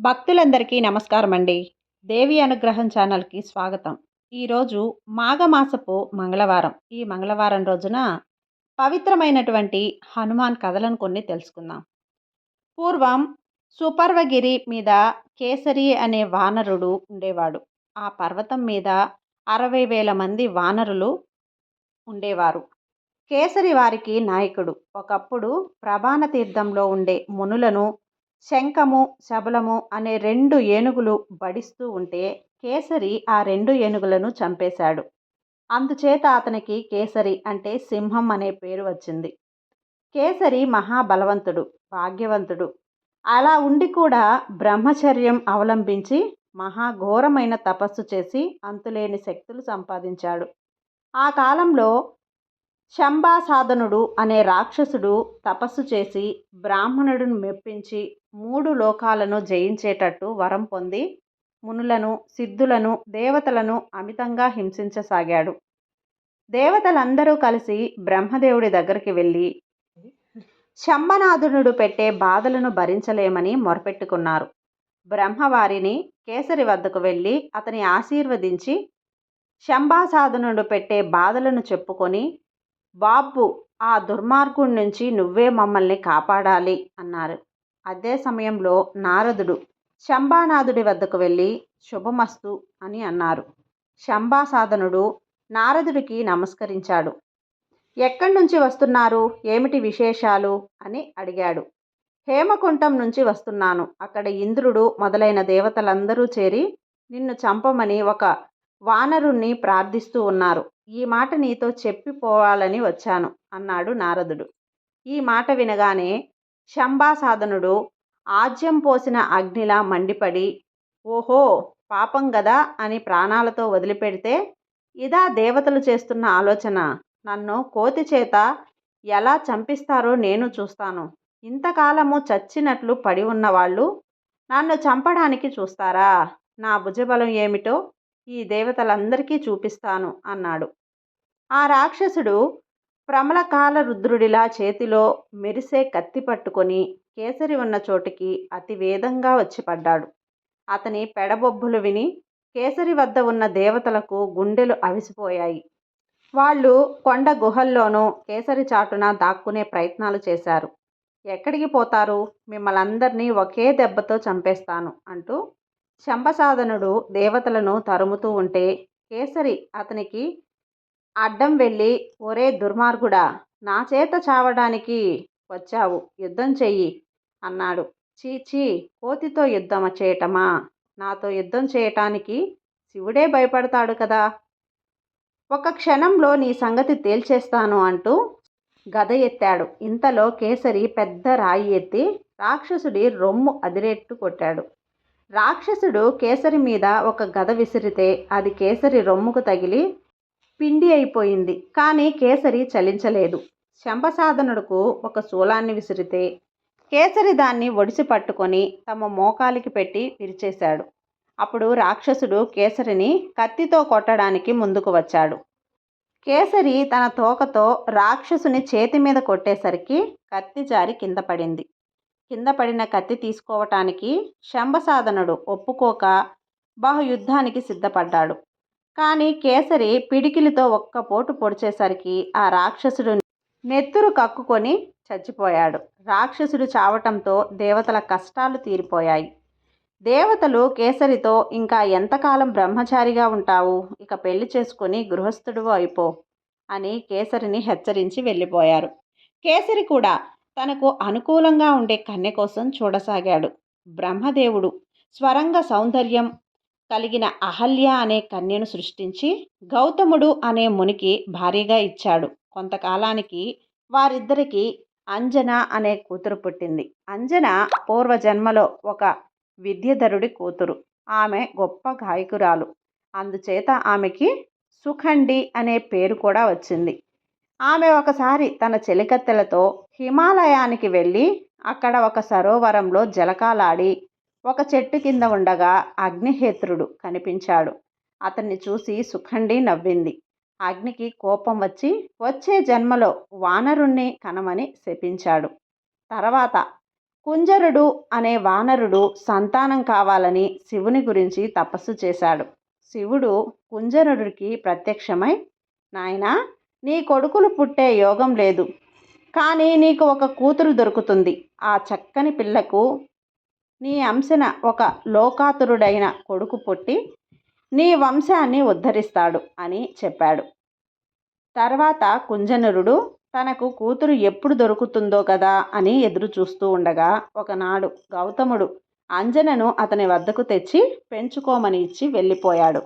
భక్తులందరికీ నమస్కారం అండి దేవి అనుగ్రహం ఛానల్కి స్వాగతం. ఈరోజు మాఘమాసపు మంగళవారం. ఈ మంగళవారం రోజున పవిత్రమైనటువంటి హనుమాన్ కథలను కొన్ని తెలుసుకుందాం. పూర్వం సుపర్వగిరి మీద కేసరి అనే వానరుడు ఉండేవాడు. ఆ పర్వతం మీద అరవై వేల మంది వానరులు ఉండేవారు. కేసరి వారికి నాయకుడు. ఒకప్పుడు ప్రభాన తీర్థంలో ఉండే మునులను శంఖము శబలము అనే రెండు ఏనుగులు బడిస్తూ ఉంటే కేసరి ఆ రెండు ఏనుగులను చంపేశాడు. అందుచేత అతనికి కేసరి అంటే సింహం అనే పేరు వచ్చింది. కేసరి మహాబలవంతుడు భాగ్యవంతుడు. అలా ఉండి కూడా బ్రహ్మచర్యం అవలంబించి మహాఘోరమైన తపస్సు చేసి అంతులేని శక్తులు సంపాదించాడు. ఆ కాలంలో శంబాసాధనుడు అనే రాక్షసుడు తపస్సు చేసి బ్రాహ్మణుడిని మెప్పించి మూడు లోకాలను జయించేటట్టు వరం పొంది మునులను సిద్ధులను దేవతలను అమితంగా హింసించసాగాడు. దేవతలందరూ కలిసి బ్రహ్మదేవుడి దగ్గరికి వెళ్ళి శంభనాథునుడు పెట్టే బాధలను భరించలేమని మొరపెట్టుకున్నారు. బ్రహ్మవారిని కేసరి వద్దకు వెళ్ళి అతని ఆశీర్వదించి శంభాసాధనుడు పెట్టే బాధలను చెప్పుకొని బాబు ఆ దుర్మార్గుడి నుంచి నువ్వే మమ్మల్ని కాపాడాలి అన్నారు. అదే సమయంలో నారదుడు శంభానాథుడి వద్దకు వెళ్ళి శుభమస్తు అని అన్నారు. శంభాసాధనుడు నారదుడికి నమస్కరించాడు. ఎక్కడి నుంచి వస్తున్నారు? ఏమిటి విశేషాలు? అని అడిగాడు. హేమకుంఠం నుంచి వస్తున్నాను. అక్కడ ఇంద్రుడు మొదలైన దేవతలందరూ చేరి నిన్ను చంపమని ఒక వానరుణ్ణి ప్రార్థిస్తూ ఉన్నారు. ఈ మాట నీతో చెప్పిపోవాలని వచ్చాను అన్నాడు నారదుడు. ఈ మాట వినగానే శంభాసాధనుడు ఆజ్యం పోసిన అగ్నిలా మండిపడి ఓహో పాపం గదా అని ప్రాణాలతో వదిలిపెడితే ఇదా దేవతలు చేస్తున్న ఆలోచన. నన్ను కోతి చేత ఎలా చంపిస్తారో నేను చూస్తాను. ఇంతకాలము చచ్చినట్లు పడి ఉన్నవాళ్ళు నన్ను చంపడానికి చూస్తారా? నా భుజబలం ఏమిటో ఈ దేవతలందరికీ చూపిస్తాను అన్నాడు. ఆ రాక్షసుడు ప్రమలకాల రుద్రుడిలా చేతిలో మెరిసే కత్తి పట్టుకొని కేసరి ఉన్న చోటికి అతి వేదంగా వచ్చి పడ్డాడు. అతని పెడబొబ్బులు విని కేసరి వద్ద ఉన్న దేవతలకు గుండెలు అవిసిపోయాయి. వాళ్ళు కొండ గుహల్లోనూ కేసరి చాటున దాక్కునే ప్రయత్నాలు చేశారు. ఎక్కడికి పోతారు? మిమ్మల్ని ఒకే దెబ్బతో చంపేస్తాను అంటూ శంభసాధనుడు దేవతలను తరుముతూ ఉంటే కేసరి అతనికి అడ్డం వెళ్ళి ఒరే దుర్మార్గుడా నా చేత చావడానికి వచ్చావు యుద్ధం చెయ్యి అన్నాడు. చీ కోతితో యుద్ధం చేయటమా? నాతో యుద్ధం చేయటానికి శివుడే భయపడతాడు కదా. ఒక క్షణంలో నీ సంగతి తేల్చేస్తాను అంటూ గద ఎత్తాడు. ఇంతలో కేసరి పెద్ద రాయి ఎత్తి రాక్షసుడి రొమ్ము అదిరెట్టు కొట్టాడు. రాక్షసుడు కేసరి మీద ఒక గద విసిరితే అది కేసరి రొమ్ముకు తగిలి పిండి అయిపోయింది. కానీ కేసరి చలించలేదు. శంభసాధనుడుకు ఒక శూలాన్ని విసిరితే కేసరి దాన్ని ఒడిసి పట్టుకొని తమ మోకాలికి పెట్టి విరిచేశాడు. అప్పుడు రాక్షసుడు కేసరిని కత్తితో కొట్టడానికి ముందుకు వచ్చాడు. కేసరి తన తోకతో రాక్షసుని చేతి మీద కొట్టేసరికి కత్తి జారి కింద పడింది. కింద పడిన కత్తి తీసుకోవటానికి శంభసాధనుడు ఒప్పుకోక బహుయుద్ధానికి సిద్ధపడ్డాడు. కానీ కేసరి పిడికిలితో ఒక్క పోటు పొడిచేసరికి ఆ రాక్షసుడు నెత్తురు కక్కుకొని చచ్చిపోయాడు. రాక్షసుడు చావటంతో దేవతల కష్టాలు తీరిపోయాయి. దేవతలు కేసరితో ఇంకా ఎంతకాలం బ్రహ్మచారిగా ఉంటావు? ఇక పెళ్ళి చేసుకుని గృహస్థుడు అయిపో అని కేసరిని హెచ్చరించి వెళ్ళిపోయారు. కేసరి కూడా తనకు అనుకూలంగా ఉండే కన్య కోసం చూడసాగాడు. బ్రహ్మదేవుడు స్వరంగ సౌందర్యం కలిగిన అహల్య అనే కన్యను సృష్టించి గౌతముడు అనే మునికి భారీగా ఇచ్చాడు. కొంతకాలానికి వారిద్దరికి అంజన అనే కూతురు పుట్టింది. అంజన పూర్వజన్మలో ఒక విద్యధరుడి కూతురు. ఆమె గొప్ప గాయకురాలు. అందుచేత ఆమెకి సుఖండి అనే పేరు కూడా వచ్చింది. ఆమె ఒకసారి తన చెలికత్తెలతో హిమాలయానికి వెళ్ళి అక్కడ ఒక సరోవరంలో జలకాలాడి ఒక చెట్టు కింద ఉండగా అగ్నిహేత్రుడు కనిపించాడు. అతన్ని చూసి సుఖండి నవ్వింది. అగ్నికి కోపం వచ్చి వచ్చే జన్మలో వానరుణ్ణి కనమని శపించాడు. తర్వాత కుంజరుడు అనే వానరుడు సంతానం కావాలని శివుని గురించి తపస్సు చేశాడు. శివుడు కుంజరుడికి ప్రత్యక్షమై నాయనా నీ కొడుకులు పుట్టే యోగం లేదు. కానీ నీకు ఒక కూతురు దొరుకుతుంది. ఆ చక్కని పిల్లకు నీ అంశన ఒక లోకాతురుడైన కొడుకు పుట్టి నీ వంశాన్ని ఉద్ధరిస్తాడు అని చెప్పాడు. తర్వాత కుంజనురుడు తనకు కూతురు ఎప్పుడు దొరుకుతుందో కదా అని ఎదురు చూస్తూ ఉండగా ఒకనాడు గౌతముడు అంజనను అతని వద్దకు తెచ్చి పెంచుకోమని ఇచ్చి వెళ్ళిపోయాడు.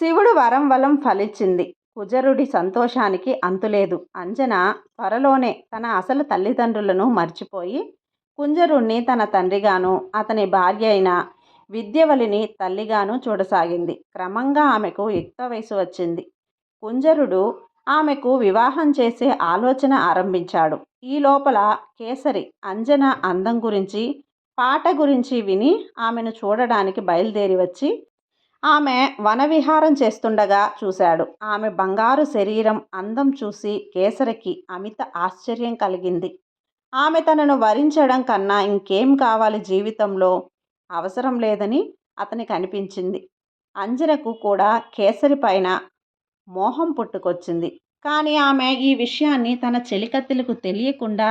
శివుడు వరం వలం ఫలించింది. కుజరుడి సంతోషానికి అంతులేదు. అంజన త్వరలోనే తన అసలు తల్లిదండ్రులను మర్చిపోయి కుంజరుణ్ణి తన తండ్రిగాను అతని భార్య అయిన విద్యవలిని తల్లిగాను చూడసాగింది. క్రమంగా ఆమెకు యుక్త వయసు వచ్చింది. కుంజరుడు ఆమెకు వివాహం చేసే ఆలోచన ఆరంభించాడు. ఈ లోపల కేసరి అంజన అందం గురించి పాట గురించి విని ఆమెను చూడడానికి బయలుదేరి వచ్చి ఆమె వనవిహారం చేస్తుండగా చూశాడు. ఆమె బంగారు శరీరం అందం చూసి కేసరికి అమిత ఆశ్చర్యం కలిగింది. ఆమె తనను వరించడం కన్నా ఇంకేం కావాలి జీవితంలో? అవసరం లేదని అతనికి అనిపించింది. అంజనకు కూడా కేసరి పైన మోహం పుట్టుకొచ్చింది. కానీ ఆమె ఈ విషయాన్ని తన చెలికత్తెలకు తెలియకుండా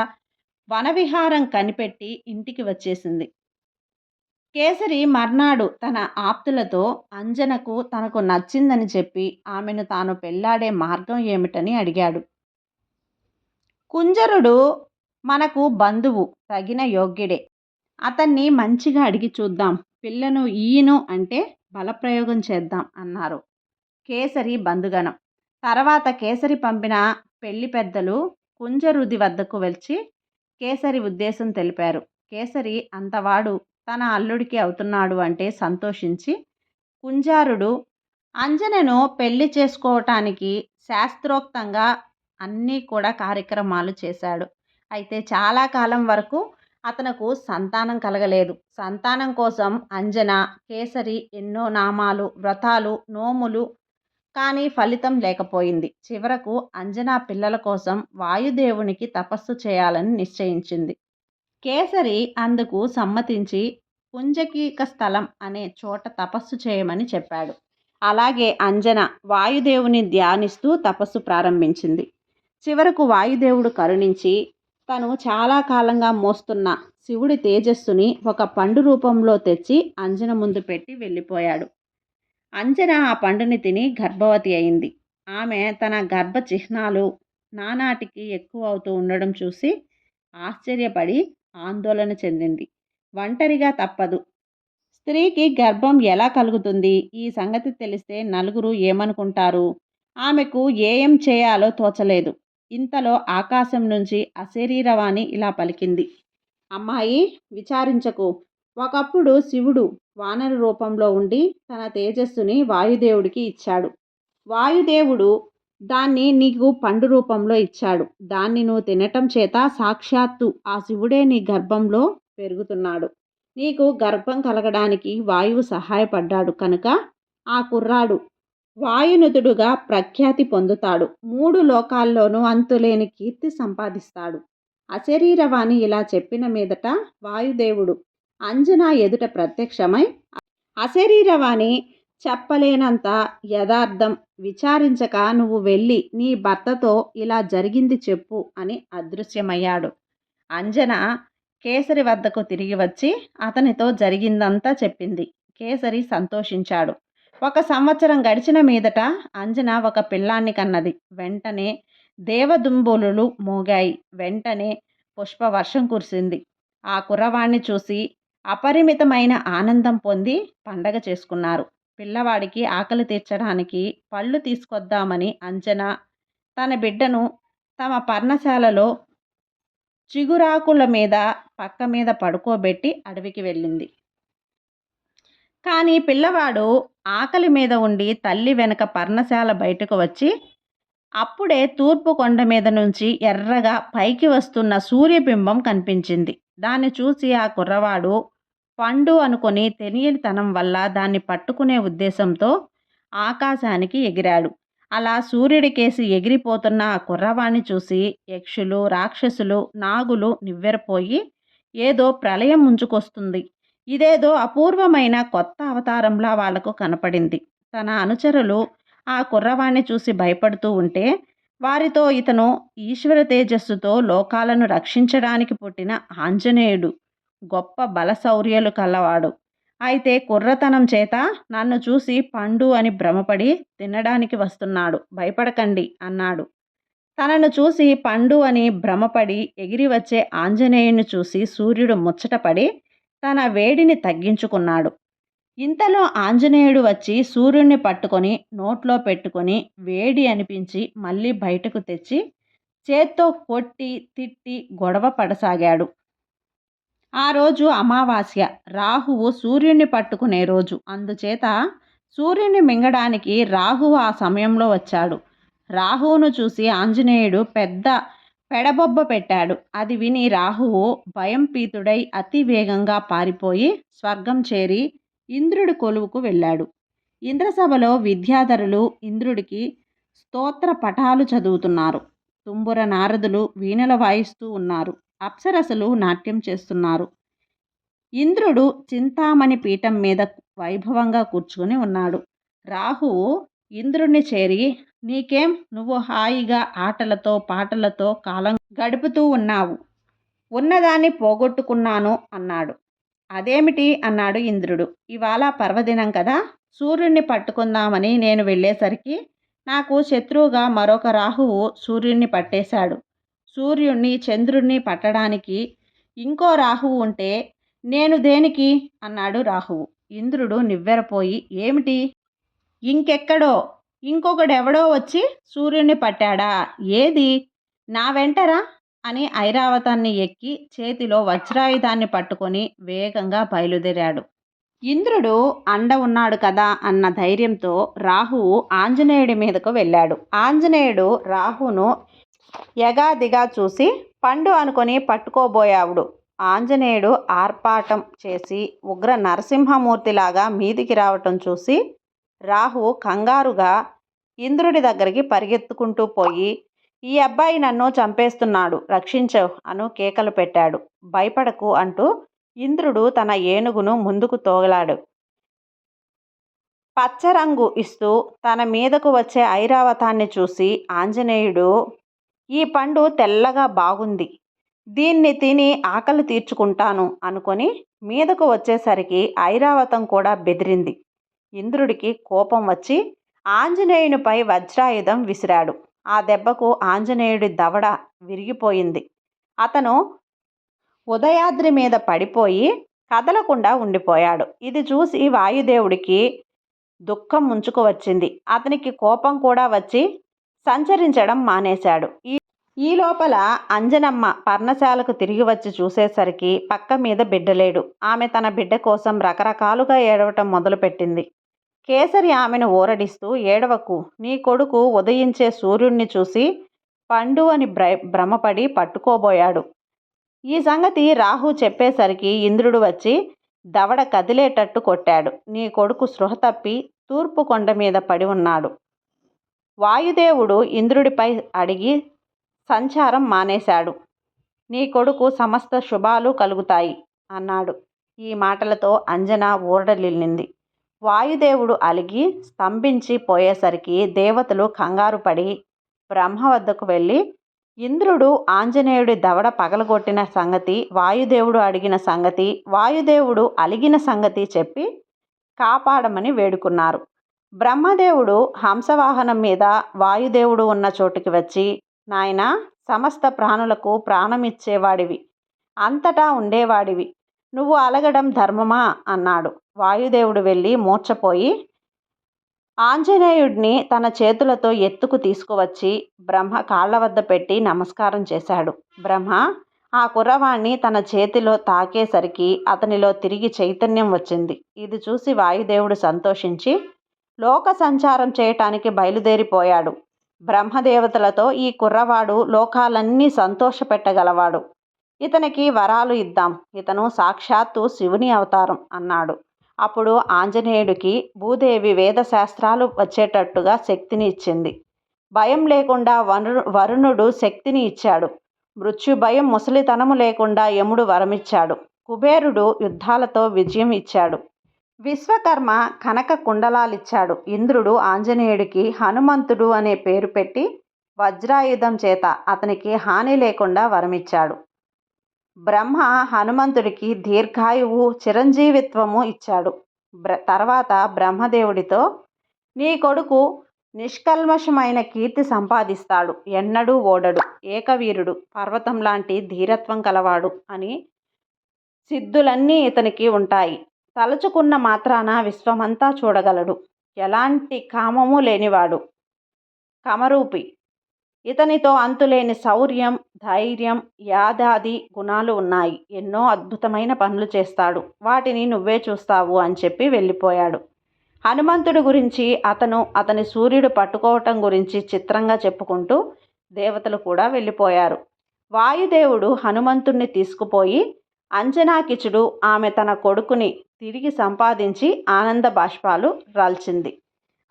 వనవిహారం కనిపెట్టి ఇంటికి వచ్చేసింది. కేసరి మర్నాడు తన ఆప్తులతో అంజనకు తనకు నచ్చిందని చెప్పి ఆమెను తాను పెళ్ళాడే మార్గం ఏమిటని అడిగాడు. కుంజరుడు మనకు బంధువు తగిన యోగ్యుడే. అతన్ని మంచిగా అడిగి చూద్దాం పిల్లను ఈయను అంటే బలప్రయోగం చేద్దాం అన్నారు కేసరి బంధుగణం. తర్వాత కేసరి పంపిన పెళ్ళి పెద్దలు కుంజరుది వద్దకు వెళ్ళి కేసరి ఉద్దేశం తెలిపారు. కేసరి అంతవాడు తన అల్లుడికి అవుతున్నాడు అంటే సంతోషించి కుంజారుడు అంజనను పెళ్ళి చేసుకోవటానికి శాస్త్రోక్తంగా అన్నీ కూడా కార్యక్రమాలు చేశాడు. అయితే చాలా కాలం వరకు అతనకు సంతానం కలగలేదు. సంతానం కోసం అంజన కేసరి ఎన్నో నామాలు వ్రతాలు నోములు కానీ ఫలితం లేకపోయింది. చివరకు అంజనా పిల్లల కోసం వాయుదేవునికి తపస్సు చేయాలని నిశ్చయించింది. కేసరి అందుకు సమ్మతించి పుంజకీక స్థలం అనే చోట తపస్సు చేయమని చెప్పాడు. అలాగే అంజన వాయుదేవుని ధ్యానిస్తూ తపస్సు ప్రారంభించింది. చివరకు వాయుదేవుడు కరుణించి తను చాలా కాలంగా మోస్తున్న శివుడి తేజస్సుని ఒక పండు రూపంలో తెచ్చి అంజన ముందు పెట్టి వెళ్ళిపోయాడు. అంజన ఆ పండుని తిని గర్భవతి అయింది. ఆమె తన గర్భ చిహ్నాలు నానాటికి ఎక్కువ అవుతూ ఉండడం చూసి ఆశ్చర్యపడి ఆందోళన చెందింది. ఒంటరిగా తప్పదు. స్త్రీకి గర్భం ఎలా కలుగుతుంది? ఈ సంగతి తెలిస్తే నలుగురు ఏమనుకుంటారు? ఆమెకు ఏం చేయాలో తోచలేదు. ఇంతలో ఆకాశం నుంచి అశరీరవాణి ఇలా పలికింది. అమ్మాయి విచారించకు. ఒకప్పుడు శివుడు వానర రూపంలో ఉండి తన తేజస్సుని వాయుదేవుడికి ఇచ్చాడు. వాయుదేవుడు దాన్ని నీకు పండు రూపంలో ఇచ్చాడు. దాన్ని నువ్వు తినటం చేత సాక్షాత్తు ఆ శివుడే నీ గర్భంలో పెరుగుతున్నాడు. నీకు గర్భం కలగడానికి వాయువు సహాయపడ్డాడు కనుక ఆ కుర్రాడు వాయునుతుడుగా ప్రఖ్యాతి పొందుతాడు. మూడు లోకాల్లోనూ అంతులేని కీర్తి సంపాదిస్తాడు. అశరీరవాణి ఇలా చెప్పిన మీదట వాయుదేవుడు అంజనా ఎదుట ప్రత్యక్షమై అశరీరవాణి చెప్పలేనంత యథార్థం. విచారించక నువ్వు వెళ్ళి నీ భర్తతో ఇలా జరిగింది చెప్పు అని అదృశ్యమయ్యాడు. అంజన కేసరి వద్దకు తిరిగి వచ్చి అతనితో జరిగిందంతా చెప్పింది. కేసరి సంతోషించాడు. ఒక సంవత్సరం గడిచిన మీదట అంజన ఒక పిల్లాన్ని కన్నది. వెంటనే దేవదుంబులు మోగాయి. వెంటనే పుష్పవర్షం కురిసింది. ఆ కుర్రవాణ్ణి చూసి అపరిమితమైన ఆనందం పొంది పండగ చేసుకున్నారు. పిల్లవాడికి ఆకలి తీర్చడానికి పళ్ళు తీసుకొద్దామని అంజన తన బిడ్డను తమ పర్ణశాలలో చిగురాకుల మీద పక్క మీద పడుకోబెట్టి అడవికి వెళ్ళింది. కానీ పిల్లవాడు ఆకలి మీద ఉండి తల్లి వెనక పర్ణశాల బయటకు వచ్చి అప్పుడే తూర్పు కొండ మీద నుంచి ఎర్రగా పైకి వస్తున్న సూర్యబింబం కనిపించింది. దాన్ని చూసి ఆ కుర్రవాడు పండు అనుకొని తెలియనితనం వల్ల దాన్ని పట్టుకునే ఉద్దేశంతో ఆకాశానికి ఎగిరాడు. అలా సూర్యుడికేసి ఎగిరిపోతున్న ఆ కుర్రవాణ్ణి చూసి యక్షులు రాక్షసులు నాగులు నివ్వెరపోయి ఏదో ప్రళయం ముంచుకొస్తుంది. ఇదేదో అపూర్వమైన కొత్త అవతారంలా వాళ్ళకు కనపడింది. తన అనుచరులు ఆ కుర్రవాణ్ణి చూసి భయపడుతూ ఉంటే వారితో ఇతను ఈశ్వర తేజస్సుతో లోకాలను రక్షించడానికి పుట్టిన ఆంజనేయుడు. గొప్ప బలశౌర్యులు కలవాడు. అయితే కుర్రతనం చేత నన్ను చూసి పండు అని భ్రమపడి తినడానికి వస్తున్నాడు. భయపడకండి అన్నాడు. తనను చూసి పండు అని భ్రమపడి ఎగిరి వచ్చే ఆంజనేయుని చూసి సూర్యుడు ముచ్చటపడి తన వేడిని తగ్గించుకున్నాడు. ఇంతలో ఆంజనేయుడు వచ్చి సూర్యుడిని పట్టుకొని నోట్లో పెట్టుకొని వేడి అనిపించి మళ్ళీ బయటకు తెచ్చి చేత్తో కొట్టి తిట్టి గొడవ పడసాగాడు. ఆ రోజు అమావాస్య. రాహువు సూర్యుడిని పట్టుకునే రోజు. అందుచేత సూర్యుని మింగడానికి రాహువు ఆ సమయంలో వచ్చాడు. రాహువును చూసి ఆంజనేయుడు పెద్ద పెడబొబ్బ పెట్టాడు. అది విని రాహువు భయం పీతుడై అతి వేగంగా పారిపోయి స్వర్గం చేరి ఇంద్రుడి కొలువుకు వెళ్ళాడు. ఇంద్రసభలో విద్యాధరులు ఇంద్రుడికి స్తోత్ర పటాలు చదువుతున్నారు. తుంబుర నారదులు వీణలు వాయిస్తూ ఉన్నారు. అప్సరసలు నాట్యం చేస్తున్నారు. ఇంద్రుడు చింతామణి పీఠం మీద వైభవంగా కూర్చుని ఉన్నాడు. రాహువు ఇంద్రుణ్ణి చేరి నీకేం? నువ్వు హాయిగా ఆటలతో పాటలతో కాలం గడుపుతూ ఉన్నావు. ఉన్నదాన్ని పోగొట్టుకున్నాను అన్నాడు. అదేమిటి? అన్నాడు ఇంద్రుడు. ఇవాళ పర్వదినం కదా. సూర్యుడిని పట్టుకుందామని నేను వెళ్ళేసరికి నాకు శత్రువుగా మరొక రాహువు సూర్యుడిని పట్టేశాడు. సూర్యుణ్ణి చంద్రుణ్ణి పట్టడానికి ఇంకో రాహువు ఉంటే నేను దేనికి? అన్నాడు రాహువు. ఇంద్రుడు నివ్వెరపోయి ఏమిటి? ఇంకెక్కడో ఇంకొకడెవడో వచ్చి సూర్యుణ్ణి పట్టాడా? ఏది? నా వెంటరా? అని ఐరావతాన్ని ఎక్కి చేతిలో వజ్రాయుధాన్ని పట్టుకొని వేగంగా బయలుదేరాడు. ఇంద్రుడు అండ ఉన్నాడు కదా అన్న ధైర్యంతో రాహువు ఆంజనేయుడి మీదకు వెళ్ళాడు. ఆంజనేయుడు రాహును యగాదిగా చూసి పండు అనుకొని పట్టుకోబోయావుడు ఆంజనేయుడు ఆర్పాటం చేసి ఉగ్ర నరసింహమూర్తిలాగా మీదికి రావటం చూసి రాహు కంగారుగా ఇంద్రుడి దగ్గరికి పరిగెత్తుకుంటూ పోయి ఈ అబ్బాయి నన్ను చంపేస్తున్నాడు రక్షించవు అను కేకలు పెట్టాడు. భయపడకు అంటూ ఇంద్రుడు తన ఏనుగును ముందుకు తోగలాడు పచ్చరంగు ఇస్తూ తన మీదకు వచ్చే ఐరావతాన్ని చూసి ఆంజనేయుడు ఈ పండు తెల్లగా బాగుంది. దీన్ని తిని ఆకలి తీర్చుకుంటాను అనుకొని మీదకు వచ్చేసరికి ఐరావతం కూడా బెదిరింది. ఇంద్రుడికి కోపం వచ్చి ఆంజనేయునిపై వజ్రాయుధం విసిరాడు. ఆ దెబ్బకు ఆంజనేయుడి దవడ విరిగిపోయింది. అతను ఉదయాద్రి మీద పడిపోయి కదలకుండా ఉండిపోయాడు. ఇది చూసి వాయుదేవుడికి దుఃఖం ముంచుకు వచ్చింది. అతనికి కోపం కూడా వచ్చి సంచరించడం మానేశాడు. ఈ ఈ లోపల అంజనమ్మ పర్ణశాలకు తిరిగి వచ్చి చూసేసరికి పక్క మీద బిడ్డలేడు. ఆమె తన బిడ్డ కోసం రకరకాలుగా ఏడవటం మొదలుపెట్టింది. కేసరి ఆమెను ఊరడిస్తూ ఏడవకు. నీ కొడుకు ఉదయించే సూర్యుణ్ణి చూసి పండు అని భ్ర భ్రమపడి పట్టుకోబోయాడు. ఈ సంగతి రాహు చెప్పేసరికి ఇంద్రుడు వచ్చి దవడ కదిలేటట్టు కొట్టాడు. నీ కొడుకు స్పృహ తప్పి తూర్పు కొండ మీద పడి ఉన్నాడు. వాయుదేవుడు ఇంద్రుడిపై అడిగి సంచారం మానేశాడు. నీ కొడుకు సమస్త శుభాలు కలుగుతాయి అన్నాడు. ఈ మాటలతో అంజన ఊరడలిల్లింది వాయుదేవుడు అలిగి స్తంభించి పోయేసరికి దేవతలు కంగారు పడి బ్రహ్మ వద్దకు వెళ్ళి ఇంద్రుడు ఆంజనేయుడి దవడ పగలగొట్టిన సంగతి వాయుదేవుడు అడిగిన సంగతి వాయుదేవుడు అలిగిన సంగతి చెప్పి కాపాడమని వేడుకున్నారు. బ్రహ్మదేవుడు హంసవాహనం మీద వాయుదేవుడు ఉన్న చోటుకి వచ్చి నాయన సమస్త ప్రాణులకు ప్రాణమిచ్చేవాడివి. అంతటా ఉండేవాడివి. నువ్వు అలగడం ధర్మమా? అన్నాడు. వాయుదేవుడు వెళ్ళి మూర్చపోయి ఆంజనేయుడిని తన చేతులతో ఎత్తుకు తీసుకువచ్చి బ్రహ్మ కాళ్ళ వద్ద పెట్టి నమస్కారం చేశాడు. బ్రహ్మ ఆ కుర్రవాణ్ణి తన చేతిలో తాకేసరికి అతనిలో తిరిగి చైతన్యం వచ్చింది. ఇది చూసి వాయుదేవుడు సంతోషించి లోక సంచారం చేయటానికి బయలుదేరిపోయాడు. బ్రహ్మదేవతలతో ఈ కుర్రవాడు లోకాలన్నీ సంతోషపెట్టగలవాడు. ఇతనికి వరాలు ఇద్దాం. ఇతను సాక్షాత్తు శివుని అవతారం అన్నాడు. అప్పుడు ఆంజనేయుడికి భూదేవి వేదశాస్త్రాలు వచ్చేటట్టుగా శక్తిని ఇచ్చింది. భయం లేకుండా వరు వరుణుడు శక్తిని ఇచ్చాడు. మృత్యు భయం ముసలితనము లేకుండా యముడు వరమిచ్చాడు. కుబేరుడు యుద్ధాలతో విజయం ఇచ్చాడు. విశ్వకర్మ కనక కుండలాలిచ్చాడు. ఇంద్రుడు ఆంజనేయుడికి హనుమంతుడు అనే పేరు పెట్టి వజ్రాయుధం చేత అతనికి హాని లేకుండా వరమిచ్చాడు. బ్రహ్మ హనుమంతుడికి దీర్ఘాయువు చిరంజీవిత్వము ఇచ్చాడు. బ్ర తర్వాత బ్రహ్మదేవుడితో నీ కొడుకు నిష్కల్మషమైన కీర్తి సంపాదిస్తాడు. ఎన్నడూ ఓడడు. ఏకవీరుడు. పర్వతం లాంటి ధీరత్వం కలవాడు అని సిద్ధులన్నీ ఇతనికి ఉంటాయి. తలుచుకున్న మాత్రాన విశ్వమంతా చూడగలడు. ఎలాంటి కామము లేనివాడు. కమరూపి. ఇతనితో అంతులేని శౌర్యం ధైర్యం యాదాది గుణాలు ఉన్నాయి. ఎన్నో అద్భుతమైన పనులు చేస్తాడు. వాటిని నువ్వే చూస్తావు అని చెప్పి వెళ్ళిపోయాడు. హనుమంతుడి గురించి అతను అతని సూర్యుడు పట్టుకోవటం గురించి చిత్రంగా చెప్పుకుంటూ దేవతలు కూడా వెళ్ళిపోయారు. వాయుదేవుడు హనుమంతుణ్ణి తీసుకుపోయి అంజనాకిచుడు ఆమె తన కొడుకుని తిరిగి సంపాదించి ఆనంద బాష్పాలు రాల్చింది.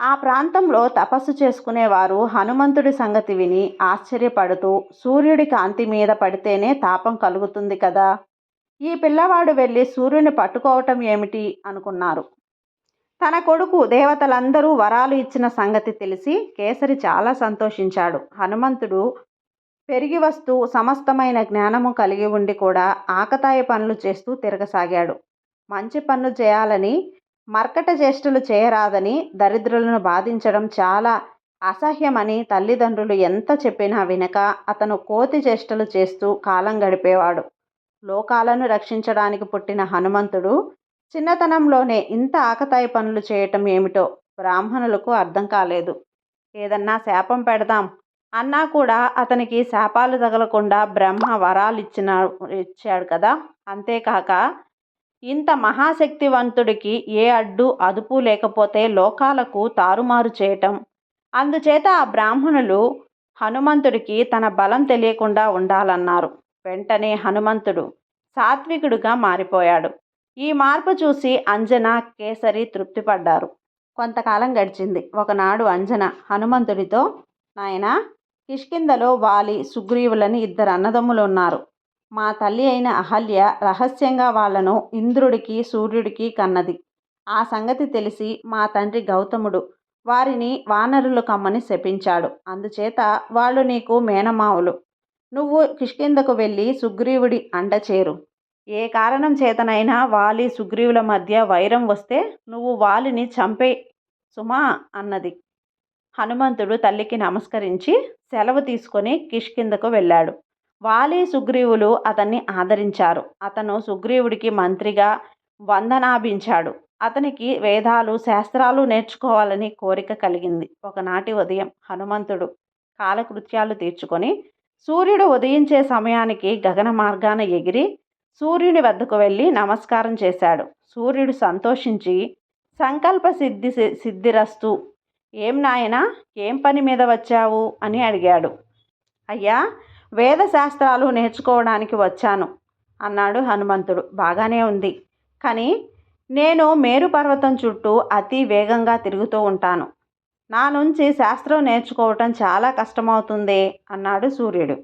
ఆ ప్రాంతంలో తపస్సు చేసుకునేవారు హనుమంతుడి సంగతి విని ఆశ్చర్యపడుతూ సూర్యుడి కాంతి మీద పడితేనే తాపం కలుగుతుంది కదా? ఈ పిల్లవాడు వెళ్ళి సూర్యుని పట్టుకోవటం ఏమిటి? అనుకున్నారు. తన కొడుకు దేవతలందరూ వరాలు ఇచ్చిన సంగతి తెలిసి కేసరి చాలా సంతోషించాడు. హనుమంతుడు పెరిగి వస్తూ సమస్తమైన జ్ఞానము కలిగి ఉండి కూడా ఆకతాయ పనులు చేస్తూ తిరగసాగాడు. మంచి పనులు చేయాలని మర్కట చేష్టలు చేయరాదని దరిద్రులను బాధించడం చాలా అసహ్యమని తల్లిదండ్రులు ఎంత చెప్పినా వినక అతను కోతి చేష్టలు చేస్తూ కాలం గడిపేవాడు. లోకాలను రక్షించడానికి పుట్టిన హనుమంతుడు చిన్నతనంలోనే ఇంత ఆకతాయి పనులు చేయటం ఏమిటో బ్రాహ్మణులకు అర్థం కాలేదు. ఏదన్నా శాపం పెడదాం అన్నా కూడా అతనికి శాపాలు తగలకుండా బ్రహ్మ వరాలు ఇచ్చిన ఇచ్చాడు కదా! అంతేకాక ఇంత మహాశక్తివంతుడికి ఏ అడ్డు అదుపు లేకపోతే లోకాలకు తారుమారు చేయటం. అందుచేత ఆ బ్రాహ్మణులు హనుమంతుడికి తన బలం తెలియకుండా ఉండాలన్నారు. వెంటనే హనుమంతుడు సాత్వికుడుగా మారిపోయాడు. ఈ మార్పు చూసి అంజన కేసరి తృప్తిపడ్డారు. కొంతకాలం గడిచింది. ఒకనాడు అంజన హనుమంతుడితో నాయన కిష్కిందలో వాలి సుగ్రీవులని ఇద్దరు అన్నదమ్ములు ఉన్నారు. మా తల్లి అయిన అహల్య రహస్యంగా వాళ్ళను ఇంద్రుడికి సూర్యుడికి కన్నది. ఆ సంగతి తెలిసి మా తండ్రి గౌతముడు వారిని వానరులు కమ్మని శపించాడు. అందుచేత వాళ్ళు నీకు మేనమావులు. నువ్వు కిష్కిందకు వెళ్ళి సుగ్రీవుడి అండచేరు ఏ కారణం చేతనైనా వాలి సుగ్రీవుల మధ్య వైరం వస్తే నువ్వు వాలిని చంపే సుమా అన్నది. హనుమంతుడు తల్లికి నమస్కరించి సెలవు తీసుకొని కిష్కిందకు వెళ్ళాడు. వాలి సుగ్రీవులు అతన్ని ఆదరించారు. అతను సుగ్రీవుడికి మంత్రిగా వందనాభించాడు. అతనికి వేదాలు శాస్త్రాలు నేర్చుకోవాలని కోరిక కలిగింది. ఒకనాటి ఉదయం హనుమంతుడు కాలకృత్యాలు తీర్చుకొని సూర్యుడు ఉదయించే సమయానికి గగన మార్గాన ఎగిరి సూర్యుని వద్దకు వెళ్ళి నమస్కారం చేశాడు. సూర్యుడు సంతోషించి సంకల్ప సిద్ధి సిద్ధిరస్తు ఏం నాయనా? ఏం పని మీద వచ్చావు? అని అడిగాడు. అయ్యా వేదశాస్త్రాలు నేర్చుకోవడానికి వచ్చాను అన్నాడు హనుమంతుడు. బాగానే ఉంది. కానీ నేను మేరు పర్వతం చుట్టూ అతి వేగంగా తిరుగుతూ ఉంటాను. నా నుంచి శాస్త్రం నేర్చుకోవటం చాలా కష్టమవుతుంది అన్నాడు సూర్యుడు.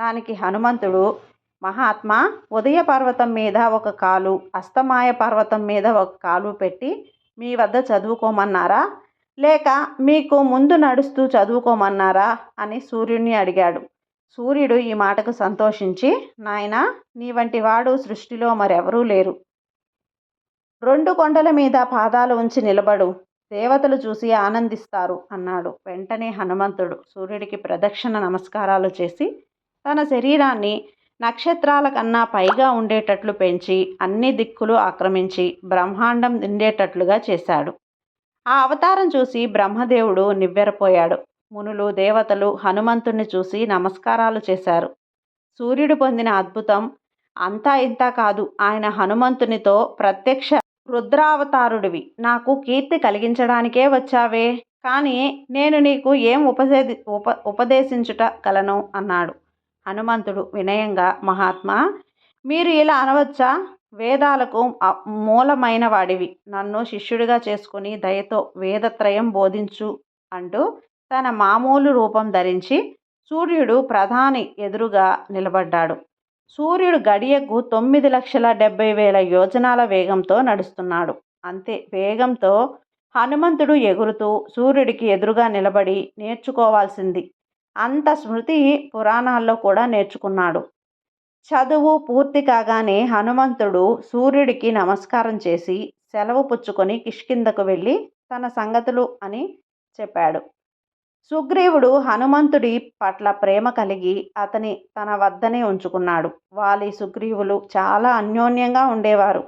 దానికి హనుమంతుడు మహాత్మా ఉదయ పర్వతం మీద ఒక కాలు అస్తమాయ పర్వతం మీద ఒక కాలు పెట్టి మీ వద్ద చదువుకోమన్నారా? లేక మీకు ముందు నడుస్తూ చదువుకోమన్నారా? అని సూర్యుడిని అడిగాడు. సూర్యుడు ఈ మాటకు సంతోషించి నాయన నీ వంటి వాడు సృష్టిలో మరెవరూ లేరు. రెండు కొండల మీద పాదాలు ఉంచి నిలబడు. దేవతలు చూసి ఆనందిస్తారు అన్నాడు వెంటనే హనుమంతుడు. సూర్యుడికి ప్రదక్షిణ నమస్కారాలు చేసి తన శరీరాన్ని నక్షత్రాల కన్నా పైగా ఉండేటట్లు పెంచి అన్ని దిక్కులు ఆక్రమించి బ్రహ్మాండం నిండేటట్లుగా చేశాడు. ఆ అవతారం చూసి బ్రహ్మదేవుడు నివ్వెరపోయాడు. మునులు దేవతలు హనుమంతుణ్ణి చూసి నమస్కారాలు చేశారు. సూర్యుడు పొందిన అద్భుతం అంతా ఇంత కాదు. ఆయన హనుమంతునితో ప్రత్యక్ష రుద్రావతారుడివి. నాకు కీర్తి కలిగించడానికే వచ్చావే. కానీ నేను నీకు ఏం ఉపదే ఉప ఉపదేశించుట కలను అన్నాడు హనుమంతుడు వినయంగా. మహాత్మా మీరు ఇలా అనవచ్చా? వేదాలకు మూలమైన వాడివి నన్ను శిష్యుడిగా చేసుకుని దయతో వేదత్రయం బోధించు అంటూ తన మామూలు రూపం ధరించి సూర్యుడు ప్రధాని ఎదురుగా నిలబడ్డాడు. సూర్యుడు గడియకు తొమ్మిది లక్షల డెబ్బై వేల యోజనాల వేగంతో నడుస్తున్నాడు. అంతే వేగంతో హనుమంతుడు ఎగురుతూ సూర్యుడికి ఎదురుగా నిలబడి నేర్చుకోవాల్సింది. అంత స్మృతి పురాణాల్లో కూడా నేర్చుకున్నాడు. చదువు పూర్తి కాగానే హనుమంతుడు సూర్యుడికి నమస్కారం చేసి సెలవు పుచ్చుకొని కిష్కిందకు వెళ్ళి తన సంగతులు అని చెప్పాడు. సుగ్రీవుడు హనుమంతుడి పట్ల ప్రేమ కలిగి అతని తన వద్దనే ఉంచుకున్నాడు. వాలి సుగ్రీవులు చాలా అన్యోన్యంగా ఉండేవారు.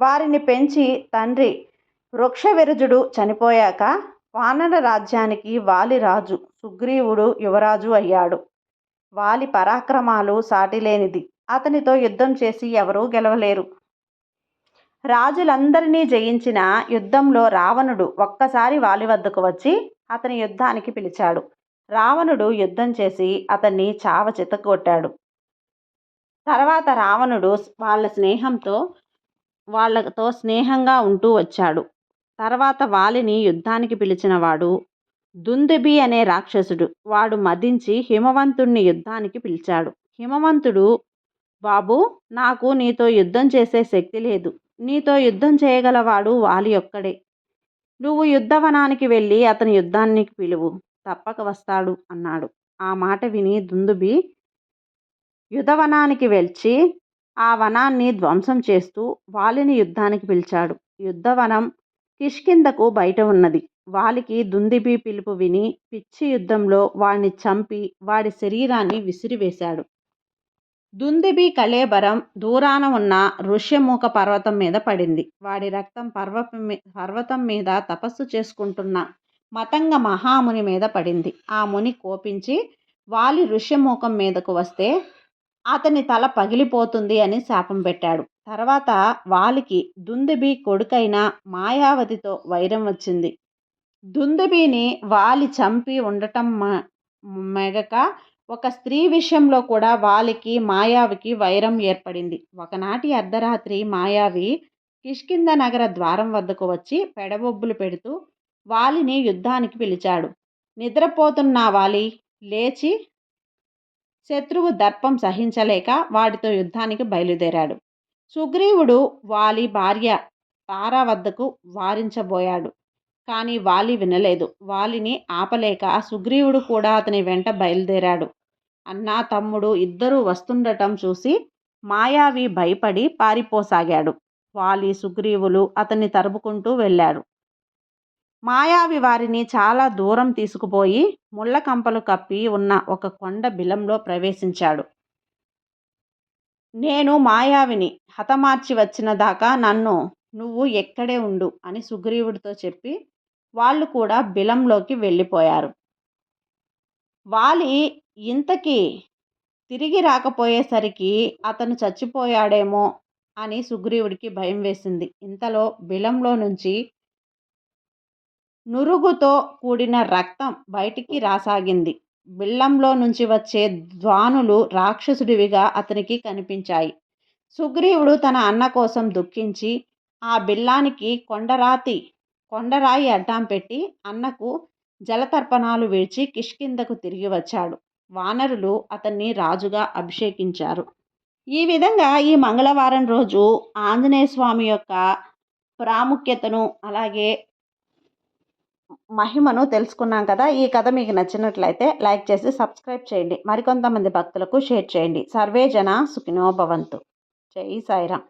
వారిని పెంచి తండ్రి వృక్షవిరజుడు చనిపోయాక వానర రాజ్యానికి వాలి రాజు సుగ్రీవుడు యువరాజు అయ్యాడు. వాలి పరాక్రమాలు సాటిలేనిది. అతనితో యుద్ధం చేసి ఎవరూ గెలవలేరు. రాజులందరినీ జయించిన యుద్ధంలో రావణుడు ఒక్కసారి వాలి వద్దకు వచ్చి అతని యుద్ధానికి పిలిచాడు. రావణుడు యుద్ధం చేసి అతన్ని చావ చితగొట్టాడు తర్వాత రావణుడు వాళ్ళ స్నేహంతో వాళ్ళతో స్నేహంగా ఉంటూ వచ్చాడు. తర్వాత వాలిని యుద్ధానికి పిలిచిన వాడు దుందుబి అనే రాక్షసుడు. వాడు మదించి హిమవంతుణ్ణి యుద్ధానికి పిలిచాడు. హిమవంతుడు బాబు నాకు నీతో యుద్ధం చేసే శక్తి లేదు. నీతో యుద్ధం చేయగలవాడు వాలి ఒక్కడే. నువ్వు యుద్ధవనానికి వెళ్ళి అతని యుద్ధానికి పిలువు. తప్పక వస్తాడు అన్నాడు. ఆ మాట విని దుందుబి యుధవనానికి వెళ్ళి ఆ వనాన్ని ధ్వంసం చేస్తూ వాలిని యుద్ధానికి పిలిచాడు. యుద్ధవనం కిష్కిందకు బయట ఉన్నది. వాలికి దుందిబి పిలుపు విని పిచ్చి యుద్ధంలో వాడిని చంపి వాడి శరీరాన్ని విసిరివేశాడు. దుందిబి కళేబరం దూరాన ఉన్న ఋష్యమూక పర్వతం మీద పడింది. వాడి రక్తం పర్వతం పర్వతం మీద తపస్సు చేసుకుంటున్న మతంగ మహాముని మీద పడింది. ఆ ముని కోపించి వాలి ఋష్యమూకం మీదకు వస్తే అతని తల పగిలిపోతుంది అని శాపం పెట్టాడు. తర్వాత వాలికి దుందుబి కొడుకైన మాయావతితో వైరం వచ్చింది. దుందుబిని వాలి చంపి ఉండటం మెగక ఒక స్త్రీ విషయంలో కూడా వాలికి మాయావికి వైరం ఏర్పడింది. ఒకనాటి అర్ధరాత్రి మాయావి కిష్కింద నగర ద్వారం వద్దకు వచ్చి పెడబొబ్బులు పెడుతూ వాలిని యుద్ధానికి పిలిచాడు. నిద్రపోతున్న వాలి లేచి శత్రువు దర్పం సహించలేక వాడితో యుద్ధానికి బయలుదేరాడు. సుగ్రీవుడు వాలి భార్య తారా వద్దకు వారించబోయాడు. కానీ వాలి వినలేదు. వాలిని ఆపలేక సుగ్రీవుడు కూడా అతని వెంట బయలుదేరాడు. అన్న తమ్ముడు ఇద్దరూ వస్తుండటం చూసి మాయావి భయపడి పారిపోసాగాడు. వాలి సుగ్రీవులు అతన్ని తరుముకుంటూ వెళ్ళాడు మాయావి వారిని చాలా దూరం తీసుకుపోయి ముళ్ళ కంపలు కప్పి ఉన్న ఒక కొండ బిలంలో ప్రవేశించాడు. నేను మాయావిని హతమార్చి వచ్చిన దాకా నన్ను నువ్వు ఎక్కడే ఉండు అని సుగ్రీవుడితో చెప్పి వాళ్ళు కూడా బిలంలోకి వెళ్ళిపోయారు. వాలి ఇంతకీ తిరిగి రాకపోయేసరికి అతను చచ్చిపోయాడేమో అని సుగ్రీవుడికి భయం వేసింది. ఇంతలో బిలంలో నుంచి నురుగుతో కూడిన రక్తం బయటికి రాసాగింది. బిల్లంలో నుంచి వచ్చే ద్వానులు రాక్షసుడివిగా అతనికి కనిపించాయి. సుగ్రీవుడు తన అన్న కోసం దుఃఖించి ఆ బిల్లానికి కొండరాతి కొండరాయి అడ్డం పెట్టి అన్నకు జలతర్పణాలు విడిచి కిష్కిందకు తిరిగి వచ్చాడు. వానరులు అతన్ని రాజుగా అభిషేకించారు. ఈ విధంగా ఈ మంగళవారం రోజు ఆంజనేయ స్వామి యొక్క ప్రాముఖ్యతను అలాగే మహిమను తెలుసుకున్నాం కదా. ఈ కథ మీకు నచ్చినట్లయితే లైక్ చేసి సబ్స్క్రైబ్ చేయండి. మరికొంతమంది భక్తులకు షేర్ చేయండి. సర్వే జన సుఖినోభవంతు జై సాయిరామ్.